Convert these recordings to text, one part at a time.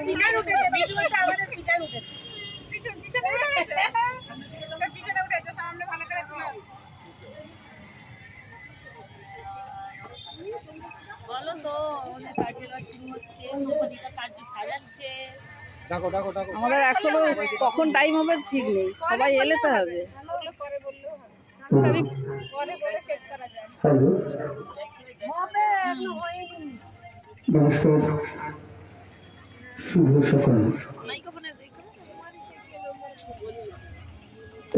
আমাদের উঠেছে ভিডিওটা আমাদের পিছনে উঠেছে করে বলো তো ওদের হচ্ছে সম্পাদিকা কার্য সাজাচ্ছে ডাকো ডাকো ডাকো। আমাদের এখনও কখন টাইম হবে ঠিক নেই। সবাই এলে তো হবে। আমি পরে বলে সেট করা যায় হ্যালো। নমস্কার। শুভ সকাল।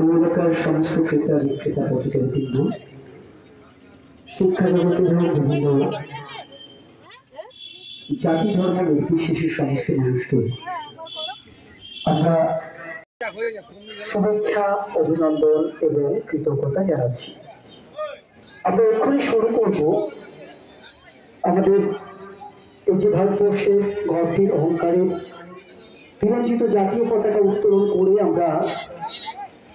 এলাকার সমস্ত ক্রেতা, বিক্রেতা বিন্দু, শিক্ষা জগতের হোক বিভিন্ন জাতি, ধর্ম, নির্বিশেষে সমস্ত মানুষকে আমরা শুভেচ্ছা, অভিনন্দন এবং কৃতজ্ঞতা জানাচ্ছি। আমরা এক্ষুনি শুরু করব আমাদের এই যে ভারতবর্ষের গর্বের অহংকারের বিরঞ্জিত জাতীয় পতাকা উত্তোলন করে আমরা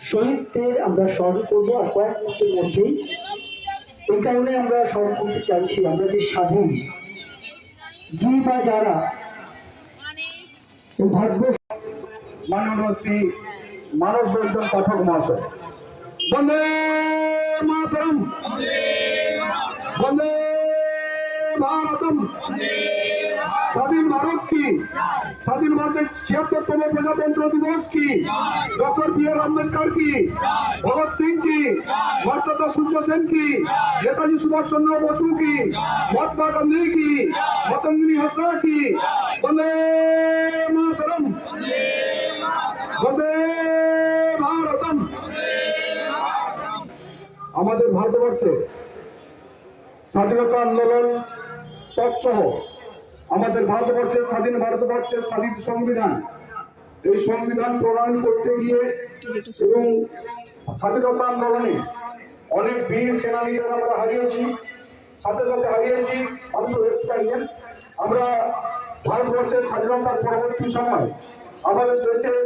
শহীদদের আমরা স্মরণ করব। আর কয়েক মুহূর্তের মধ্যেই এই কারণে আমরা স্মরণ করতে চাইছি, আমরা যে স্বাধীন যে বা যারা ভারতবর্ষ মাননীয় মানব রঞ্জন পাঠক মহাশয়। বন্দে মাতরম। বন্দে ভারতম স্বাধীন নেতাজি সুভাষ চন্দ্র বসু কি? মহাত্মা গান্ধী কি? পতঞ্জলি হাসরা কি? ভারতম। আমাদের ভারতবর্ষে স্বাধীনতা আন্দোলন তৎসহ আমাদের ভারতবর্ষের স্বাধীন ভারতবর্ষের স্বাধীন সংবিধান, এই সংবিধান প্রণয়ন করতে গিয়ে এবং স্বাধীনতা আন্দোলনে অনেক বীর সেনানীদের আমরা হারিয়েছি, সাথে সাথে হারিয়েছি আমরা ভারতবর্ষের স্বাধীনতার পরবর্তী সময় আমাদের দেশের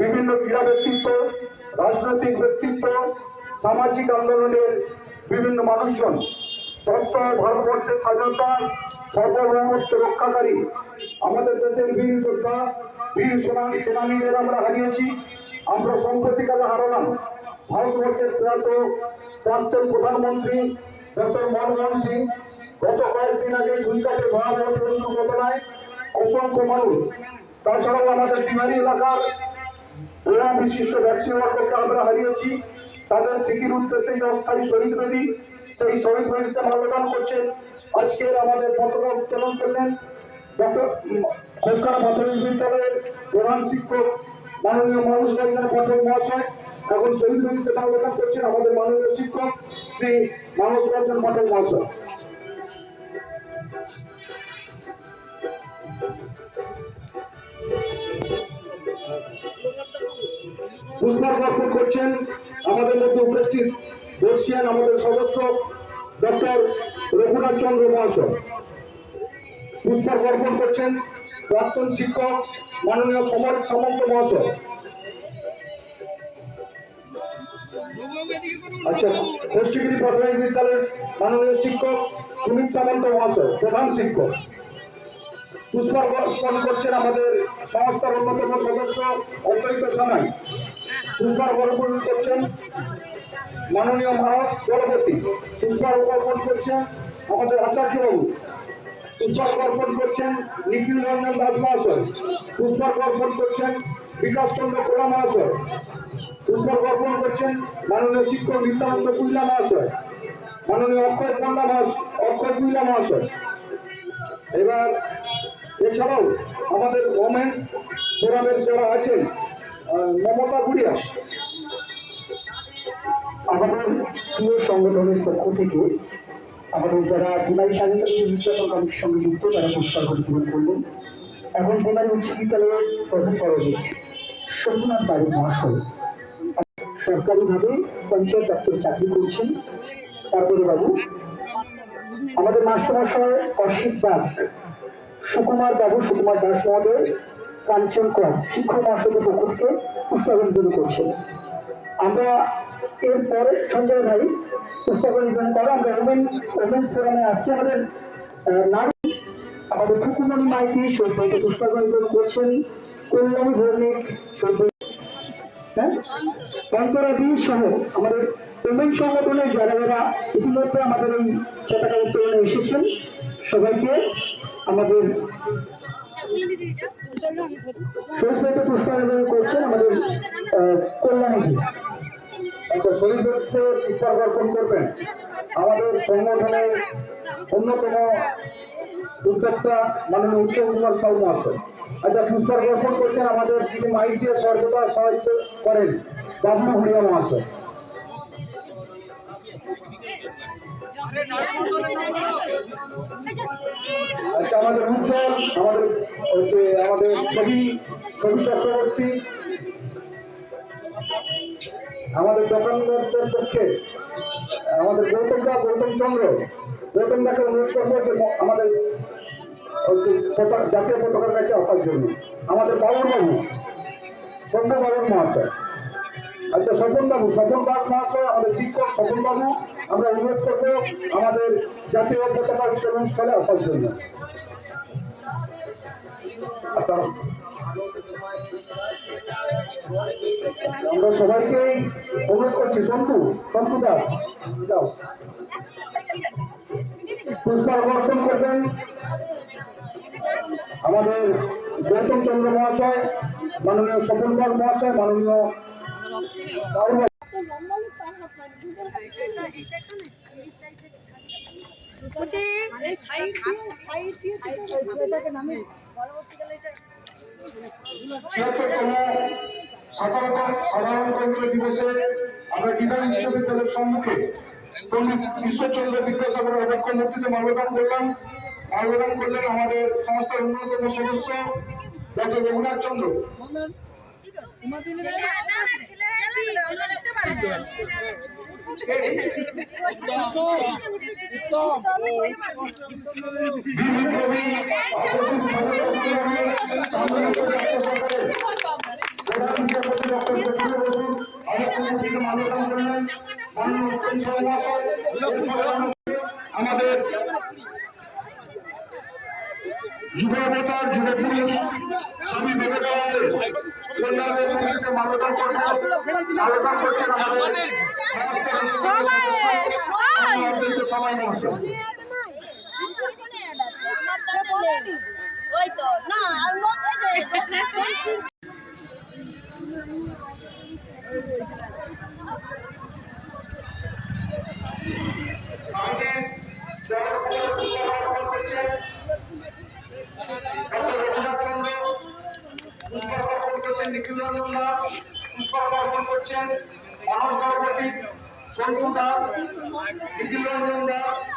বিভিন্ন ক্রীড়া ব্যক্তিত্ব, রাজনৈতিক ব্যক্তিত্ব, সামাজিক আন্দোলনের বিভিন্ন মানুষজন ভারতবর্ষের স্বাধীনতার সার্বভৌমত্ব রক্ষাকারী আমাদের দেশের বীর যোদ্ধা, বীর সেনানী, সেনানীদের আমরা হারিয়েছি। আমরা সম্প্রতিকালে হারালাম। ভারতবর্ষের প্রয়াত প্রাক্তন প্রধানমন্ত্রী ডক্টর মনমোহন সিং গত কয়েকদিন আগে গুজরাটের ভয়াবহ দুর্ঘটনায় অসংখ্য মানুষ, তাছাড়াও আমাদের বিহারি এলাকার প্রধান বিশিষ্ট ব্যক্তিবর্গকে আমরা হারিয়েছি। তাদের স্মৃতির উদ্দেশ্যে অস্থায়ী শহীদ বেদী সেই শহীদ বেদিতে মাল্যদান করছেন। আজকের আমাদের পতাকা উত্তোলন করলেন ডক্টর বিদ্যালয়ের প্রধান শিক্ষক মাননীয় মানুষ রঞ্জন পাঠক মহাশয়। এখন শহীদ বেদিতে মাল্যদান করছেন আমাদের মাননীয় শিক্ষক শ্রী মানস রঞ্জন পাঠক মহাশয়। পুষ্পার করছেন। আমাদের মধ্যে উপস্থিত বলছেন আমাদের সদস্য ডক্টর রঘুনাথ চন্দ্র মহাশয়। পুষ্পার অর্পণ করছেন প্রাক্তন শিক্ষক মাননীয় সমাজ সামন্ত মহাশয়। আচ্ছা খোষ্টিগিরি প্রাথমিক বিদ্যালয়ের মাননীয় শিক্ষক সুমিত সামন্ত মহাশয়, প্রধান শিক্ষক। পুষ্পার অর্পণ করছেন আমাদের সংস্থার অন্যতম সদস্য অদ্বৈত সানাই পুষ্পার অর্পণ করছেন মাননীয় মানব পরবর্তী পুষ্পার অর্পণ করছেন আমাদের আচার্যবাবু পুষ্পার অর্পণ করছেন, নিখিল রঞ্জন দাস মহাশয়। পুষ্পার অর্পণ করছেন, বিকাশ চন্দ্র কোলা মহাশয়। পুষ্পার অর্পণ করছেন, মাননীয় শিক্ষক নিত্যানন্দ কুল্লা মহাশয়। মাননীয় অক্ষয় পণ্ডা মহাশয় অক্ষয় কুল্লা মহাশয়। এবার এছাড়াও আমাদের ওমেন্স ফোরামের যারা আছেন মমতা গুড়িয়া। আমাদের প্রিয় সংগঠনের পক্ষ থেকে আমাদের যারা বিনারী স্বাধীনতা নির্যাতন কমিটির সঙ্গে যুক্ত, তারা পুরস্কার গ্রহণ করলেন এখন বিনারী উচ্চ বিদ্যালয়ের প্রধান পরবে সোমনাথ বাড়ি মহাশয়। সরকারিভাবে পঞ্চায়েত দপ্তরে চাকরি করছেন। তারপরে বাবু, আমাদের মাস্টারমশাই অসিত দাস, সুকুমার বাবু, সুকুমার দাস মহোদয় কাঞ্চন কর শিক্ষক মহাশয়ের পক্ষ থেকে পুষ্পাবঞ্জন করছেন। আমরা এরপরে সঞ্জয় ভাই পুষ্পাবঞ্জন করো। আমরা ওমেন ওমেন্স ফোরামে আসছি। আমাদের নারী আমাদের ফুকুমণি মাইতি সৈকত পুষ্পাগঞ্জন করছেন কল্যাণী ভৌমিক হ্যাঁ? সহ আমাদের যারা যারা আমাদের এই এসেছেন। সবাইকে আমাদের আহ, আচ্ছা শহীদদেরকে পুষ্পার অর্পণ করবেন। আমাদের সংগঠনের অন্যতম উদ্যোক্তা মাননীয় উত্তম কুমার মহাশয়। আচ্ছা পুষ্পার অর্পণ করছেন আমাদের যিনি মাইক দিয়ে সর্বদা করেন, বাবলু হরিয়া মহাশয়। আচ্ছা আমাদের উজ্জ্বল, আমাদের হচ্ছে আমাদের ছবি ছবি চক্রবর্তী আমাদের দোকানদারদের পক্ষে, আমাদের গৌতম দা, গৌতম চন্দ্র, গৌতম দাকে অনুরোধ করব যে আমাদের হচ্ছে জাতীয় পতাকার কাছে আসার জন্য। আমাদের বাবুর বাবু শম্ভু বাবুর মহাশয়। আচ্ছা স্বপন বাবু স্বপন বাবু মহাশয়, আমাদের শিক্ষক স্বপন বাবু, আমরা অনুরোধ করব আমাদের জাতীয় পতাকা উত্তোলন স্থলে আসার জন্য। আপনার আমরা সবাইকে অনুরোধ করছি সন্তু সন্তু দাস যাও পুষ্পার্পণ করবেন আমাদের গৌতম চন্দ্র মহাশয় মাননীয় স্বপন কুমার মহাশয় মাননীয় বাবু। ছিয়াত্তরতম সাধারণ সাধারণতন্ত্র দিবসে আমরা বিধান বিশ্ববিদ্যালয়ের সম্মুখে পণ্ডিত ঈশ্বরচন্দ্র বিদ্যাসাগরের অবক্ষ মূর্তিতে মাল্যদান করলাম। মাল্যদান করলেন আমাদের সংস্থার অন্যতম সদস্য ডক্টর রঘুনাথ চন্দ্র। বিপ্লবী সম্মানিত জাতীয় সরকারের প্রধান বিচারপতি ডক্টর জগদীশ বসু অবক্ষ মূর্তিতে মাল্যদান করলেন মাননীয় উত্তম সাউ মহাশয় আমাদের যুব অবতার যুব পুরুষ স্বামী বিবেকানন্দের কল্যাণের মূর্তিতে মাল্যদান করছেন মাল্যদান করছেন আমাদের সবাই মহাশয় ওই তো না আর লোক এই যে আমাদের জনপ্রতিনিধি করছেন ডক্টর রঘুনাথ চন্দ্র পুষ্পার্পণ করছেন নিখিল রঞ্জন দাস পুষ্পার্পণ করছেন মানস গণপতি সন্তু দাস নিখিল রঞ্জন দাস